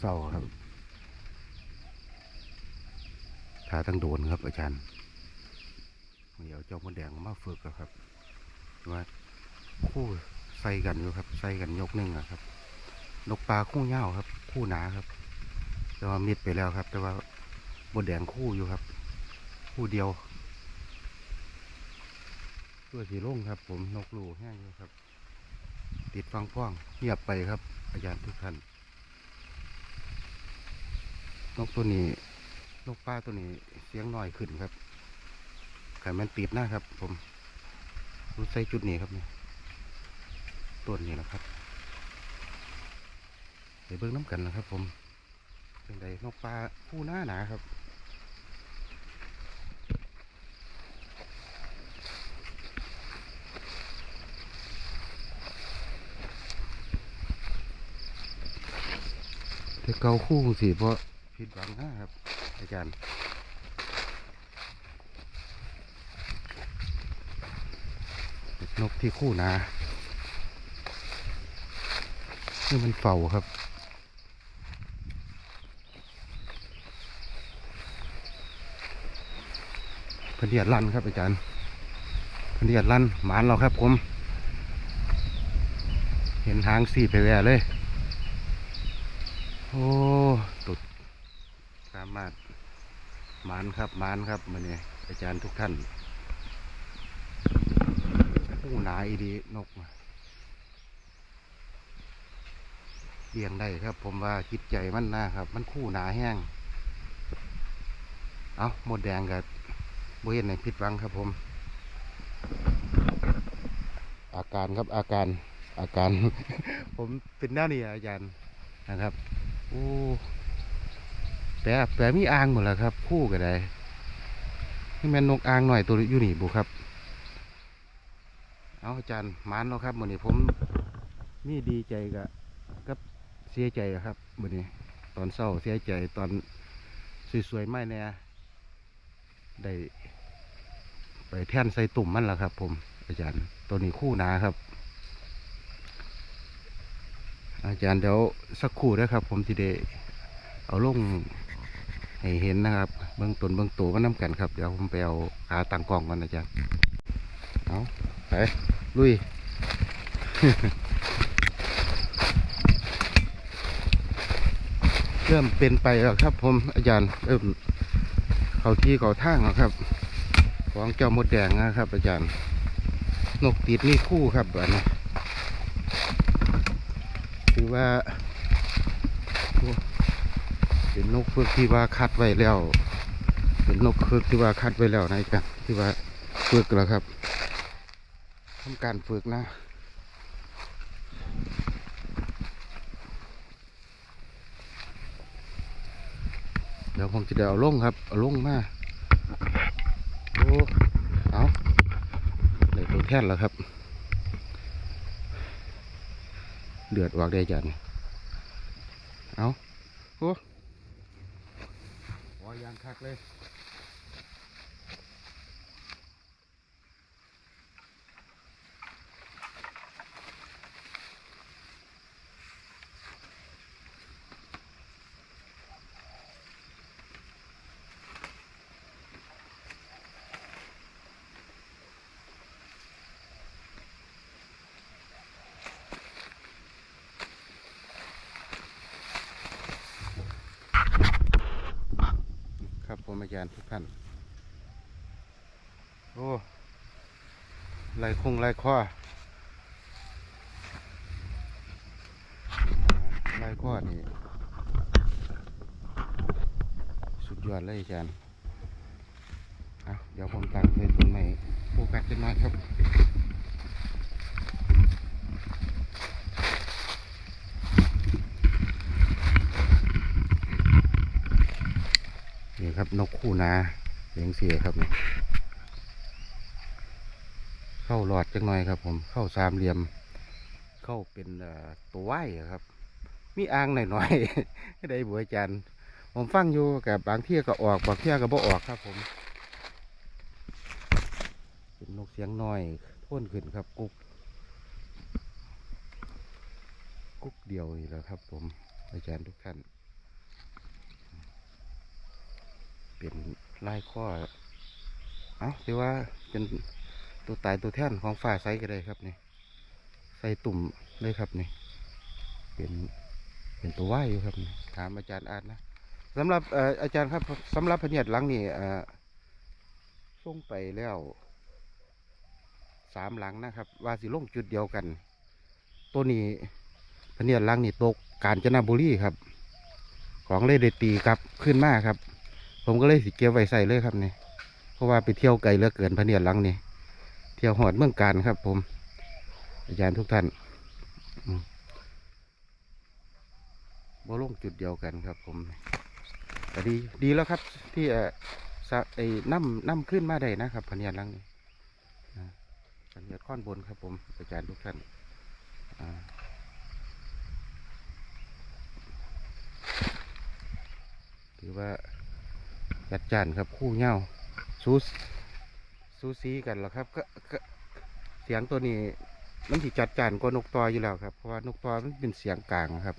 เศร้าครับขาตั้งโดนครับอาจารย์เดี๋ยวเจ้ามดแดงมาฝึกครับว่าคู่ใส่กันอยู่ครับใส่กันยกหนึ่งครับ นกปลาคู่เหย้าครับ คู่หนาครับ แต่ว่ามิดไปแล้วครับ แต่ว่ามดแดงคู่อยู่ครับ คู่เดียวตัวสีล่งครับ ผมนกลูแห้งอยู่ครับ ติดฟังฟ้องเงียบไปครับ อาจารย์ทุกท่าน นกตัวนี้ นกป้าตัวนี้เสียงน้อยขึ้นครับไข่มันติดหน้าครับ ผมรู้ใส่จุดนี้ครับนี่ต้นนี้นะครับเดี๋ยวเบิ้งน้ำกันนะครับ ผมเป็นไดนกปลาผู้หน้าหนาครับแต่เกาคู่สิเพราะ ผิดหวังนะครับ อาจารย์นกที่คู่นานี่มันเฝ้าครับพเนียดลั่นครับอาจารย์พเนียดลั่นหมานเราครับผม เห็นหางสีไปแวเลย โอ้ ตุดามารถมานครับมานครับมาเนี่ยอาจารย์ทุกท่านผู้หนาอีดีนกเลี้ยงได้ครับ ผมว่าจิตใจมันนะครับ มันคู่หนาแห้ง เอาหมดแดงกับบุเห็นในผิดหวังครับผม อาการครับอาการอาการ ผมเป็นหน้านี่อาจารย์นะครับ โอ้ แปะแปะมีอ่างหมดแล้วครับ คู่กันได้นี่แม่นนกอ่างหน่อยตัวอยู่นี่บุครับ เอาอาจารย์มานเนาะครับมือนี้ผมมีดีใจกับกับเสียใจครับมือนี้ ตอนเศร้าเสียใจตอนสวยๆไม่แน่ได้ไปแท่นใส่ตุ่มมันแล้วครับ ผม อาจารย์ตัวนี้คู่หนาครับ อาจารย์เดี๋ยวสักครู่นะครับ ผมทีเด เอาลงให้เห็นนะครับ เบื้องต้นเบื้องตัวมันน้ำกันครับ เดี๋ยวผมไปเอาขาตั้งกล้องก่อนอาจารย์เอาไปลุยเริ่มเป็นไปแล้วครับ ผมอาจารย์เริ่มเขาที่เขาทางแล้วครับ ของเจ้ามดแดงนะครับ อาจารย์ นกติดนี่คู่ครับอันนี้ถือว่า เป็นนกเฟือกที่ว่าคัดไว้แล้ว เป็นนกเฟือกที่ว่าคัดไว้แล้วนะจ๊ะที่ว่าเฟือกแล้วครับทำการฝึกนะเดี๋ยวผมจะได้เอาลงครับเอาลงมาโอ้เอาเลยตัวแท่นแล้วครับ เดือดวากได้จันเอาโอ้ อย่างคักเลย ครับผมอาจารย์ทุกท่าน โอ้ลายคงลายข้อลายข้อนี่ สุดยอดเลยอาจารย์เดี๋ยวผมตัดเป็นต้นไม้โฟกัสกันหน่อยครับ ครับ นกคู่นาเลี้ยงเสียครับนี่เข้าหลอดจังหน่อยครับ ผมเข้าสามเหลี่ยม เข้าเป็นตัวไหวครับ มีอ่างหน่อยๆได้บัวจารย์ผมฟังอยู่กับบางเที่ยก็ออกบางเที่ยก็บ่ออกครับ ผมเป็นนกเสียงน้อยโท่นขึ้นครับ กุ๊กกุ๊กเดียวนี่แหละครับ ผมอาจารย์ทุกท่าน เปลายข้อเอ้าถือว่าเป็นตัวตายตัวแท่นของฝ่าไซก็ได้ครับนี่ใส่ตุ่มเลยครับนี่เป็นเป็นตัวว่ายอยู่ครับนี่ถามอาจารย์อาร์ตนะสำหรับอาจารย์ครับสำหรับพเนียดหลังนี่เออส่งไปแล้วสามหลังนะครับ ว่าสิลงจุดเดียวกัน ตัวนี้พเนียดหลังนี่ตกกาญจนบุรีครับ ของเลยได้ตีกลับขึ้นมาครับ ผมก็เลยสิเก็บไว้ใส่เลยครับนี่เพราะว่าไปเที่ยวไกลเหลือเกินพะเนียดหลังนี่เที่ยวหอดเมืองการครับ ผม อาจารย์ทุกท่านบ่ลงจุดเดียวกันครับ ผมแต่ดีดีแล้วครับ ที่เออสไอ้น้ำน้ำขึ้นมาได้นะครับพะเนียดหลังนี่พะเนียดข้อนบนครับ ผม อาจารย์ทุกท่านอ่าถือว่า จัดจานครับคู่เหย้าซูสซูซีกันแล้วครับก็เสียงตัวนี้มันสิจัดจานกว่านกตออยู่แล้วครับเพราะว่านกตอมันเป็นเสียงกลางครับ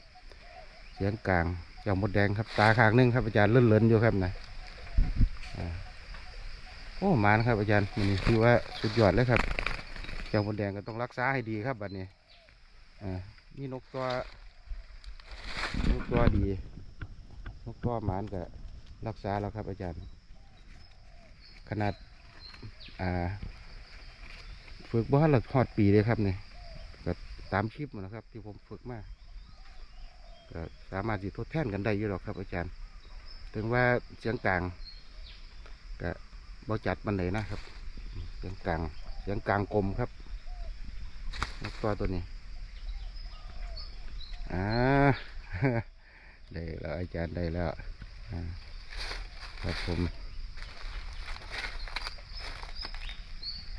เสียงกลางเจ้ามดแดงครับตาข้างนึงครับอาจารย์เลื่อนเลื่อนๆอยู่ครับนะโอ้หมานครับอาจารย์มันนี้คือว่าสุดยอดเลยครับ เจ้ามดแดงก็ต้องรักษาให้ดีครับบัดนี้อ่านี่นกตัวนกตัวดีนกตัวมานก็ รักษาแล้วครับอาจารย์ ขนาด อ่าฝึกบ้านหลักหอดปีเลยครับเนี่ยก็ตามคลิปมานะครับ ที่ผมฝึกมาก็สามารถสิทดแทนกันได้อยู่หรอกครับ อาจารย์ ถึงว่าเสียงกลางก็บ่จัดมันเลยนะครับ เสียงกลาง เสียงกลางกลมครับนกตัวตัวนี้ อ่า ได้แล้วอาจารย์ได้แล้วอ่า ครับผม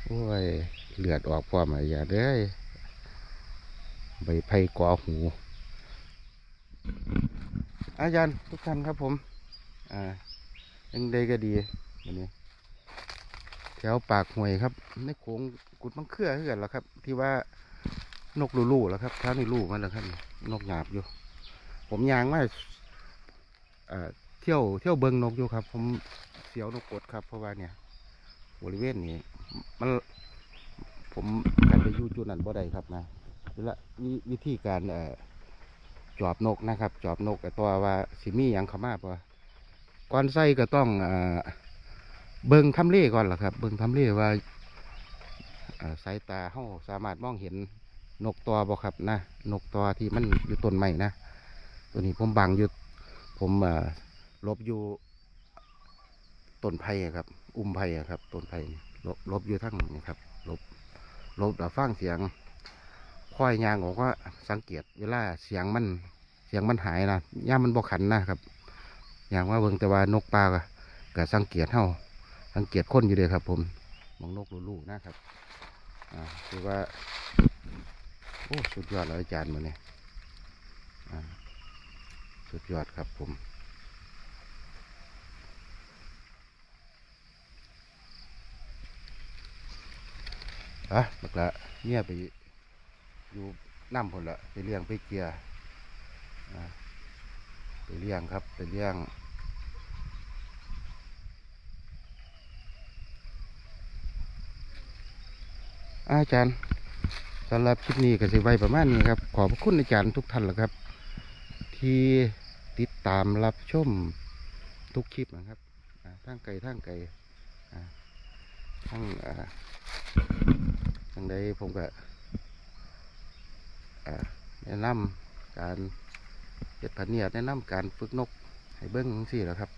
โอ้ยเลือดออกพร้อมอาจารย์เด้ยใบไผ่กอหูอาจารย์ทุกท่านครับผม อ่ายังใดก็ดีวันนี้ แถวปากห่วยครับในโขงกุดมังเครือเหือนแล้วครับ ที่ว่านกลูลูแล้วครับแถวนี้ลูมันแล้วครับ นกหยาบอยู่ ผมยางมาอ่อ เที่ยวเที่ยวเบิงนกอยู่ครับ ผมเสียวนกกดครับ เพราะว่าเนี่ยบริเวณนี้มันผมกันไปยู่จุดนั้นบ่ได้ครับนะและวิวิธีการเอ่อจอบนกนะครับ จอบนกตัวว่าสิมีหยังข้ามาปะก่อนใส่ก็ต้องเอ่อเบิงทำเล่ก่อนล่ะครับ เบิงทำเลว่าสายตาเฮาสามารถมองเห็นนกตัวบ่ครับนะนกตัวที่มันอยู่ต้นไม้นะ ตัวนี้ผมบังอยู่ผมเอ่อ ลบอยู่ต้นไผ่ครับ อุ้มไผ่ครับต้นไผ่ลบลบอยู่ทั้งนี่ครับลบลบแล้วฟังเสียงค่อยยางออกว่าสังเกตเวลาเสียงมันเสียงมันหายนะย่ามมันบกขันนะครับ อย่างว่าเบิ่งแต่ว่านกปลาก็กสังเกตเฮาสังเกตคนอยู่เลยครับ ผมมองนกลูๆนะครับอ่าคือว่าโอ้สุดยอดเลยอาจารย์มือนี่อ่าสุดยอดครับผม อะบักละเนี่ยไปอยู่น้ำผลละไปเลี้ยงไปเกลียอ่าไปเลี้ยงครับ ไปเลี้ยงอาจารย์สำหรับคลิปนี้ก็สิไว้ประมาณนี้ครับ ขอบพระคุณอาจารย์ทุกท่านแหละครับ ที่ติดตามรับชมทุกคลิปนะครับทั้งไก่ทั้งไก่ทั้ง อ่าทั้งใดผมก็แนะนำการเห็ดพันเนียดแนะนำการฝึกนกให้เบิ้งสิแหละครับ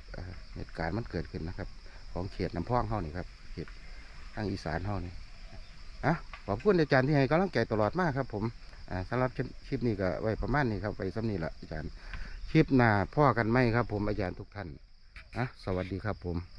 เหตุการณ์มันเกิดขึ้นนะครับ ของเขตน้ำพ่องเฮานี่ครับเขตทางอีสานเฮานี่อะขอบคุณอาจารย์ที่ให้กำลังใจตลอดมากครับ ผมสำหรับคลิปนี้ก็ไว้ประมาณนี้ครับไว้สำนี้ละอาจารย์คลิปหน้าพ่อกันไหมครับ ผมอาจารย์ทุกท่านอะสวัสดีครับผม